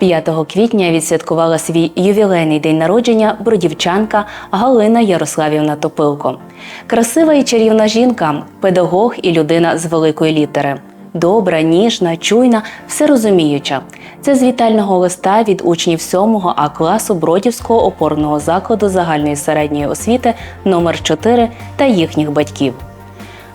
5 квітня відсвяткувала свій ювілейний день народження бродівчанка Галина Ярославівна Топилко. Красива і чарівна жінка, педагог і людина з великої літери. Добра, ніжна, чуйна, всерозуміюча. Це з вітального листа від учнів 7 А класу Бродівського опорного закладу загальної середньої освіти номер 4 та їхніх батьків.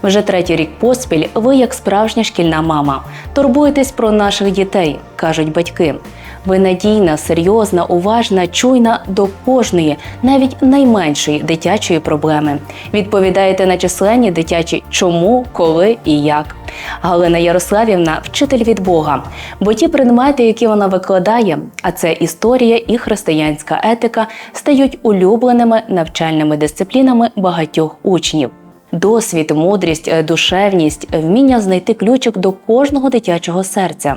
Вже третій рік поспіль ви, як справжня шкільна мама, турбуєтесь про наших дітей, кажуть батьки. Ви надійна, серйозна, уважна, чуйна до кожної, навіть найменшої дитячої проблеми. Відповідаєте на численні дитячі чому, коли і як. Галина Ярославівна вчитель від Бога, бо ті предмети, які вона викладає, а це історія і християнська етика, стають улюбленими навчальними дисциплінами багатьох учнів. Досвід, мудрість, е, душевність, вміння знайти ключик до кожного дитячого серця.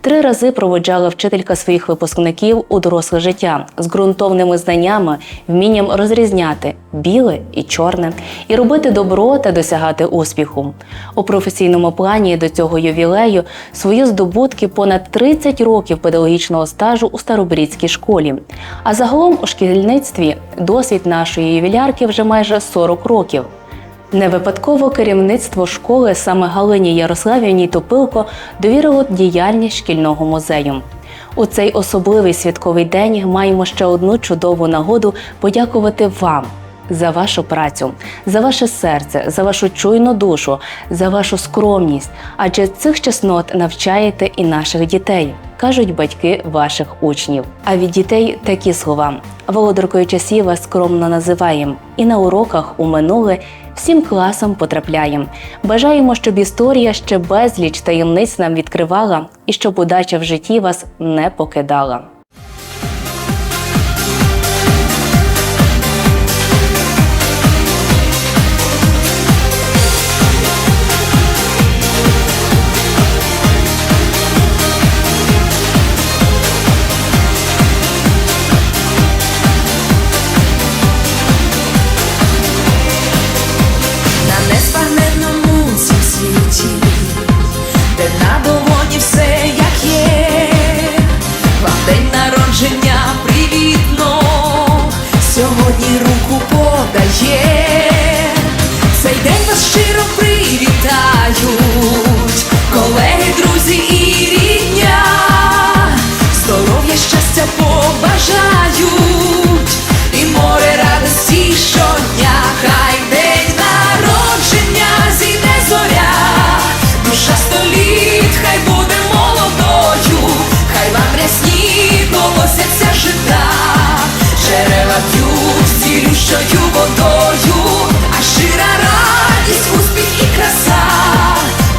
Три рази проводжала вчителька своїх випускників у доросле життя з ґрунтовними знаннями, вмінням розрізняти біле і чорне, і робити добро та досягати успіху. У професійному плані до цього ювілею свої здобутки понад 30 років педагогічного стажу у Старобрідській школі. А загалом у шкільництві досвід нашої ювілярки вже майже 40 років. Не випадково керівництво школи саме Галині Ярославівні Топилко довірило діяльність шкільного музею. У цей особливий святковий день маємо ще одну чудову нагоду подякувати вам за вашу працю, за ваше серце, за вашу чуйну душу, за вашу скромність. Адже цих чеснот навчаєте і наших дітей, кажуть батьки ваших учнів. А від дітей такі слова. Володаркою часів вас скромно називаємо, і на уроках у минуле всім класом потрапляємо. Бажаємо, щоб історія ще безліч таємниць нам відкривала, і щоб удача в житті вас не покидала. П'ють водою, а щира радість, успіх і краса,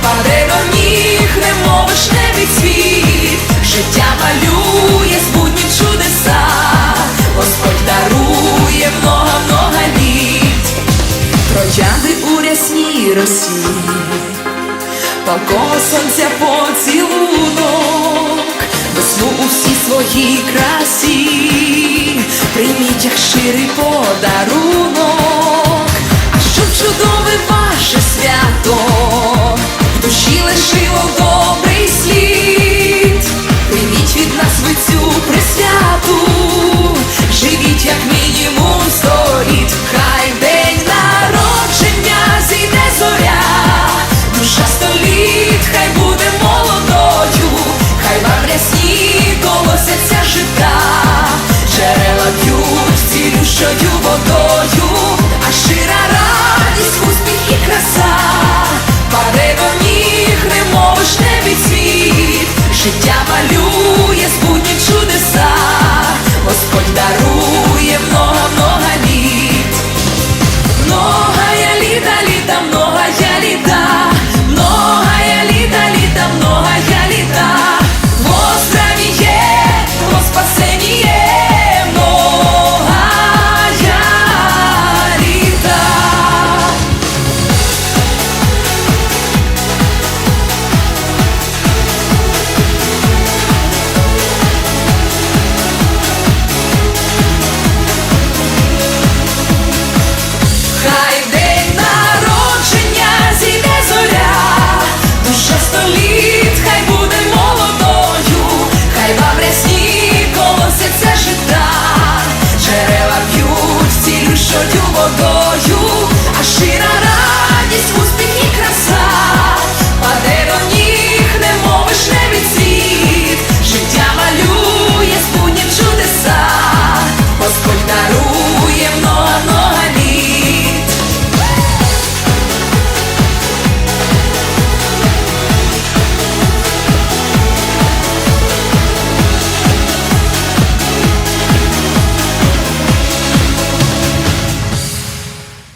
паде до ніг, немов вишневий цвіт, життя малює збудні чудеса, Господь дарує много-много літ, троянди у рясній росі, палкого сонця поцілунок, весну у всій своїй красі, щирий подарунок, а щоб чудове ваше свято, в душі лишило добрий слід, прийміть від нас ви цю присвяту, живіть, як мінімум сторіт, хай день народження зійде зоря, душа століт, хай буде молодою, хай вам рясні колосяться життя. show you